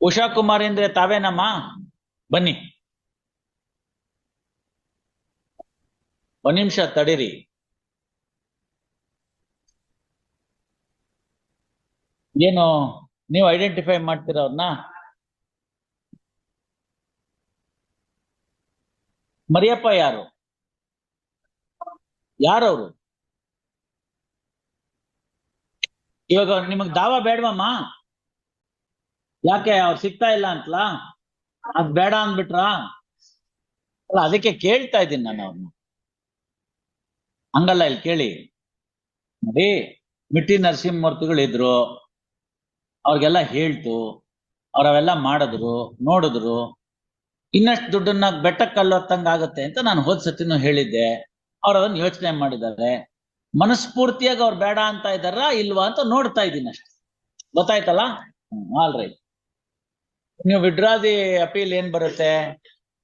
ಉಷಾ ಕುಮಾರ್ ಅಂದ್ರೆ ತಾವೇನಮ್ಮ ಬನ್ನಿ. ಒಂದ್ ನಿಮಿಷ ತಡೀರಿ. ಏನು, ನೀವು ಐಡೆಂಟಿಫೈ ಮಾಡ್ತೀರ ಅವ್ರನ್ನ ಮರಿಯಪ್ಪ ಯಾರು? ಯಾರವರು? ಇವಾಗ ನಿಮಗ್ ದಾವ ಬೇಡವಮ್ಮ? ಯಾಕೆ ಅವ್ರು ಸಿಗ್ತಾ ಇಲ್ಲ ಅಂತಲಾ? ಅದ್ ಬೇಡ ಅಂದ್ಬಿಟ್ರಾ? ಅಲ್ಲ, ಅದಕ್ಕೆ ಕೇಳ್ತಾ ಇದ್ದೀನಿ ನಾನು ಅವ್ರನ್ನ ಹಂಗಲ್ಲ, ಇಲ್ಲಿ ಕೇಳಿ. ನೋಡಿ, ಮಿಟ್ಟಿ ನರಸಿಂಹಮೂರ್ತಿಗಳು ಇದ್ರು. ಅವ್ರಿಗೆಲ್ಲ ಹೇಳ್ತು. ಅವ್ರವೆಲ್ಲ ಮಾಡಿದ್ರು, ನೋಡಿದ್ರು. ಇನ್ನಷ್ಟು ದುಡ್ಡನ್ನ ಬೆಟ್ಟಕ್ಕೆ ಕಲ್ಲೊತ್ತಂಗ್ ಆಗುತ್ತೆ ಅಂತ ನಾನು ಹೋದ್ ಸತಿನೂ ಹೇಳಿದ್ದೆ. ಅವ್ರು ಅದನ್ನ ಯೋಚನೆ ಮಾಡಿದ್ದಾರೆ. ಮನಸ್ಫೂರ್ತಿಯಾಗಿ ಅವ್ರು ಬೇಡ ಅಂತ ಇದಾರ ಇಲ್ವಾ ಅಂತ ನೋಡ್ತಾ ಇದ್ದೀನಿ ಅಷ್ಟೇ. ಗೊತ್ತಾಯ್ತಲ್ಲ? ಆಲ್ ರೈಟ್ ನೀವು ವಿಡ್ರಾ ದಿ ಅಪೀಲ್ ಏನ್ ಬರುತ್ತೆ?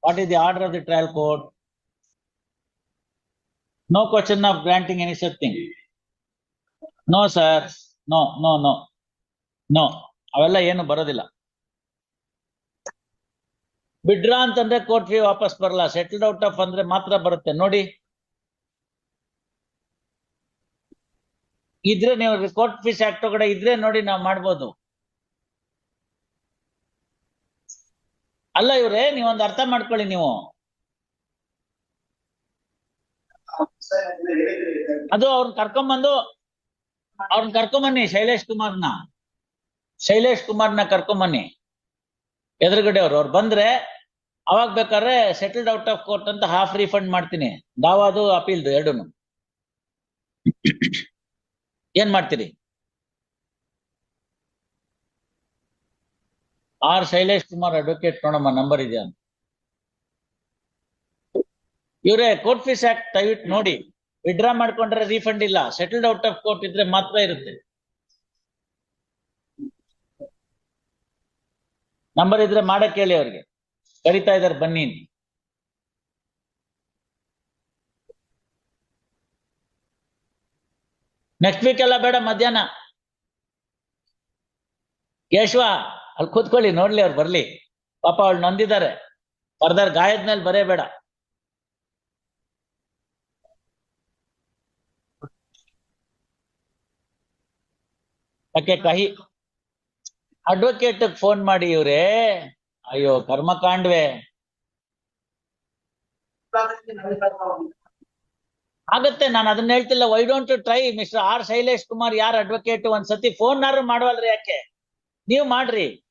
What is the order of the trial court no question of granting any such no sir no no no no ಅವೆಲ್ಲ ಏನು ಬರೋದಿಲ್ಲ. ವಿಡ್ರಾ ಅಂತಂದ್ರೆ ಕೋರ್ಟ್ ಫೀ ವಾಪಸ್ ಬರಲ್ಲ. ಸೆಟಲ್ಡ್ ಔಟ್ ಆಫ್ ಅಂದ್ರೆ ಮಾತ್ರ ಬರುತ್ತೆ. ನೋಡಿ. ಇದ್ರೆ ನೀವು ಕೋರ್ಟ್ ಫೀಸ್ ಆಕ್ಟ್ ಒಳಗಡೆ ಇದ್ರೆ ನೋಡಿ ನಾವು ಮಾಡ್ಬೋದು. ಅಲ್ಲ ಇವ್ರೆ ನೀವೊಂದು ಅರ್ಥ ಮಾಡ್ಕೊಳ್ಳಿ ನೀವು. ಅದು ಅವ್ರನ್ನ ಕರ್ಕೊಂಬಂದು ಅವ್ರನ್ನ ಕರ್ಕೊಂಬನ್ನಿ, ಶೈಲೇಶ್ ಕುಮಾರ್ನ. ಶೈಲೇಶ್ ಕುಮಾರ್ನ ಕರ್ಕೊಂಬನ್ನಿ. ಎದುರುಗಡೆ ಅವ್ರು ಅವ್ರು ಬಂದ್ರೆ, ಅವಾಗ ಬೇಕಾದ್ರೆ ಸೆಟಲ್ಡ್ ಔಟ್ ಆಫ್ ಕೋರ್ಟ್ ಅಂತ ಹಾಫ್ ರೀಫಂಡ್ ಮಾಡ್ತೀನಿ. ದಾವಾದು, ಅಪೀಲ್ದು ಎರಡೂನು. ಏನ್ ಮಾಡ್ತೀರಿ? ಆರ್ ಶೈಲೇಶ್ ಕುಮಾರ್ ಅಡ್ವೊಕೇಟ್ ನೋಡಮ್ಮ ನಂಬರ್ ಇದೆಯಾ ಅಂತ. ಇವರೇ ಕೋರ್ಟ್ ಫೀಸ್ ಆಕ್ಟ್ ದಯವಿಟ್ಟು ನೋಡಿ ವಿಡ್ರಾ ಮಾಡ್ಕೊಂಡ್ರೆ ರೀಫಂಡ್ ಇಲ್ಲ. ಸೆಟಲ್ಡ್ ಔಟ್ ಆಫ್ ಕೋರ್ಟ್ ಇದ್ರೆ ಮಾತ್ರ ಇರುತ್ತೆ. ನಂಬರ್ ಇದ್ರೆ ಮಾಡಕ್ ಹೇಳಿ ಅವ್ರಿಗೆ. ಕರಿತಾ ಇದಾರೆ, ಬನ್ನಿ ನೆಕ್ಸ್ಟ್ ವೀಕ್ ಎಲ್ಲ ಬೇಡ, ಮಧ್ಯಾಹ್ನ. ಕೇಶವ ಅಲ್ಲಿ ಕೂತ್ಕೊಳ್ಳಿ, ನೋಡ್ಲಿ ಅವ್ರು ಬರ್ಲಿ. ಪಾಪ ಅವಳು ನೊಂದಿದ್ದಾರೆ. ಫರ್ದರ್ ಗಾಯದ ಮೇಲೆ ಬರೇ ಬೇಡ ಯಾಕೆ ಕಹಿ? ಅಡ್ವೊಕೇಟ್ ಫೋನ್ ಮಾಡಿ ಇವ್ರೆ. ಅಯ್ಯೋ, ಕರ್ಮಕಾಂಡ್ವೆ. ಆಗತ್ತೆ, ನಾನು ಅದನ್ನ ಹೇಳ್ತಿಲ್ಲ. Why don't try mister R Shailesh Kumar ಯಾರ್ ಅಡ್ವೊಕೇಟ್ ಒಂದ್ಸತಿ? ಫೋನ್ ನಾರು ಮಾಡವಲ್ರಿ ಯಾಕೆ? ನೀವ್ ಮಾಡ್ರಿ.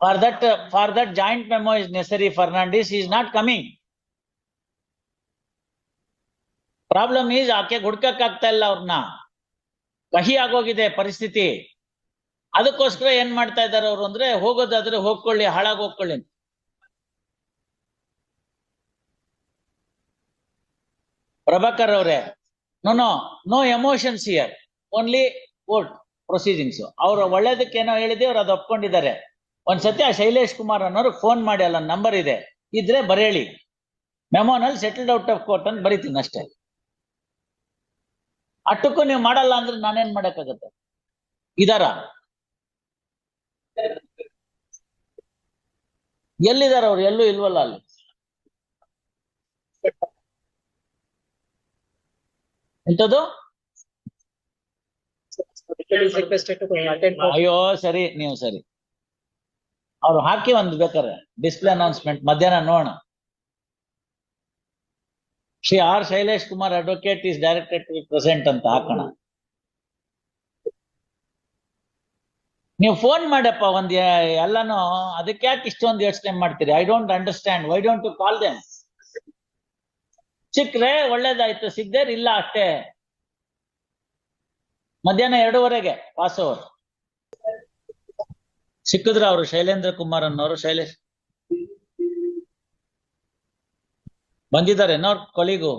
For that, uh, for that joint memo is necessary, Fernandez is not coming. Problem is ಆಕೆ ಹುಡ್ಕಕ್ ಆಗ್ತಾ ಇಲ್ಲ ಅವ್ರನ್ನ ಕಹಿ ಆಗೋಗಿದೆ ಪರಿಸ್ಥಿತಿ. ಅದಕ್ಕೋಸ್ಕರ ಏನ್ ಮಾಡ್ತಾ ಇದ್ದಾರೆ ಅವ್ರು ಅಂದ್ರೆ ಹೋಗೋದಾದ್ರೆ ಹೋಗ್ಕೊಳ್ಳಿ ಹಾಳಾಗ್ ಹೋಗ್ಕೊಳ್ಳಿ ಪ್ರಭಾಕರ್ ಅವರೇ no no no emotions here only vote proceedings ಅವ್ರು ಒಳ್ಳೇದಕ್ಕೇನೋ ಹೇಳಿದೆ ಅವ್ರು ಅದು ಒಪ್ಕೊಂಡಿದ್ದಾರೆ. ಒಂದ್ಸತಿ ಆ ಶೈಲೇಶ್ ಕುಮಾರ್ ಅನ್ನೋರು ಫೋನ್ ಮಾಡಿ, ಅಲ್ಲ ನಂಬರ್ ಇದೆ, ಇದ್ರೆ ಬರೇಳಿ. ಮೆಮೋನಲ್ಲಿ ಸೆಟಲ್ಡ್ ಔಟ್ ಆಫ್ ಕೋರ್ಟ್ ಅಂತ ಬರೀತೀನಿ ಅಷ್ಟೇ. ಅಟ್ಟಕ್ಕೂ ನೀವು ಮಾಡಲ್ಲ ಅಂದ್ರೆ ನಾನೇನ್ ಮಾಡಕ್ಕಾಗತ್ತೆ? ಇದಾರ? ಎಲ್ಲಿದಾರ ಅವ್ರು? ಎಲ್ಲೂ ಇಲ್ವಲ್ಲ ಅಲ್ಲಿ? ಎಂತದ್ದು ಅಯ್ಯೋ, ಸರಿ, ನೀವು ಸರಿ. ಅವ್ರು ಹಾಕಿ ಒಂದು ಬೇಕಾರೆ ಡಿಸ್ಪ್ಲೇ ಅನೌನ್ಸ್ಮೆಂಟ್ ಮಧ್ಯಾಹ್ನ ನೋಡೋಣ. Shri R Shailesh Kumar advocate is directed present ಅಂತ ಹಾಕೋಣ. ನೀವು ಫೋನ್ ಮಾಡಪ್ಪ ಒಂದ್ ಎಲ್ಲಾನು ಅದಕ್ಕೆ ಯಾಕೆ ಇಷ್ಟೊಂದು ಯೋಚನೆ ಮಾಡ್ತೀರಿ? I don't understand why don't to call them ಸಿಕ್ಕ್ರೆ ಒಳ್ಳೇದಾಯ್ತು. ಸಿಗ್ದೇರ್ ಇಲ್ಲ ಅಷ್ಟೇ. ಮಧ್ಯಾಹ್ನ ಎರಡೂವರೆಗೆ ಪಾಸ್ ಓವರ್ ಸಿಕ್ಕಿದ್ರ ಅವರು ಶೈಲೇಂದ್ರ ಕುಮಾರ್ ಅನ್ನೋರು ಶೈಲೇಶ್ ಬಂದಿದ್ದಾರೆ ಅವ್ರ ಕೊಲಿಗು.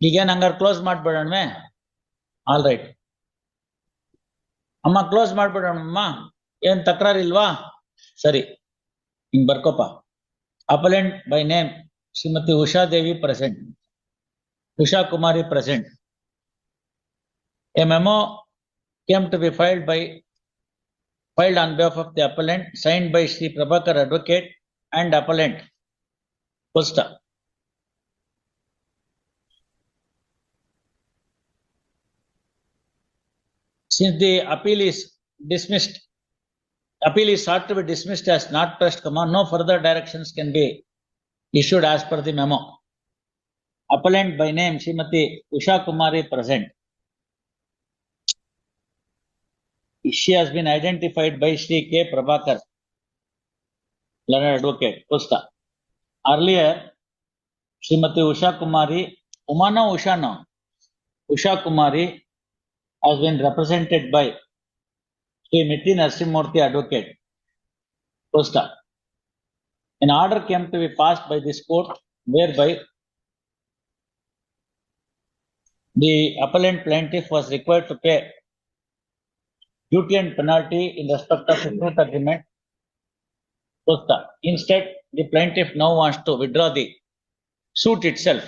ಈಗೇನ್ ಹಂಗಾರೆ ಕ್ಲೋಸ್ ಮಾಡ್ಬೇಡಣ್ವೆ? ಆಲ್ ರೈಟ್ ಅಮ್ಮ ಕ್ಲೋಸ್ ಮಾಡ್ಬಿಡೋಣಮ್ಮ. ಏನ್ ತಕರಾರಿಲ್ವಾ ಸರಿ, ಹಿಂಗ್ ಬರ್ಕೋಪ appellant by name, Shrimati Ushadevi present. Usha Kumari present. A memo came to be filed by filed on behalf of the appellant, signed by Sri Prabhakar Advocate and appellant. Stop. Since the appeal is dismissed, appeal is sought to be dismissed as not pressed, comma, no further directions can be issued as per the memo. Appellant by name Srimati Usha Kumari present. She has been identified by Shri K. Prabhakar, learned advocate, Pusta. Earlier, Srimati Usha Kumari, Umana Usha now, Usha Kumari has been represented by Sri Miti Narsimurthy advocate, Pusta. An order came to be passed by this court whereby the appellant plaintiff was required to pay duty and penalty in respect of the truth agreement. Instead, the plaintiff now wants to withdraw the suit itself.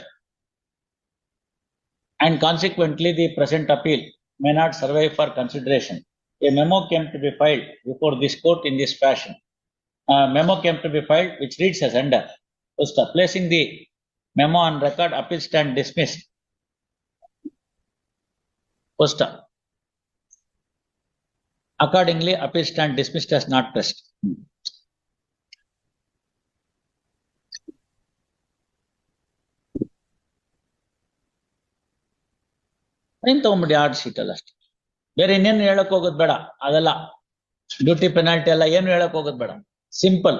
And consequently, the present appeal may not survive for consideration. A memo came to be filed before this court in this fashion. A memo came to be filed which reads as under. Pusta. Placing the memo on record, appeal stand dismissed. Pusta. Accordingly, appeal stand dismissed as not pressed. ಏನ್ ತಗೊಂಬಿಡಿ order sheet ಅಲ್ಲ ಅಷ್ಟೇ. ಬೇರೆ ಇನ್ನೇನು ಹೇಳಕ್ ಹೋಗೋದ್ ಬೇಡ. ಅದೆಲ್ಲ. Duty penalty ಎಲ್ಲ ಏನು ಹೇಳಕ್ ಹೋಗೋದ್ ಬೇಡ. ಸಿಂಪಲ್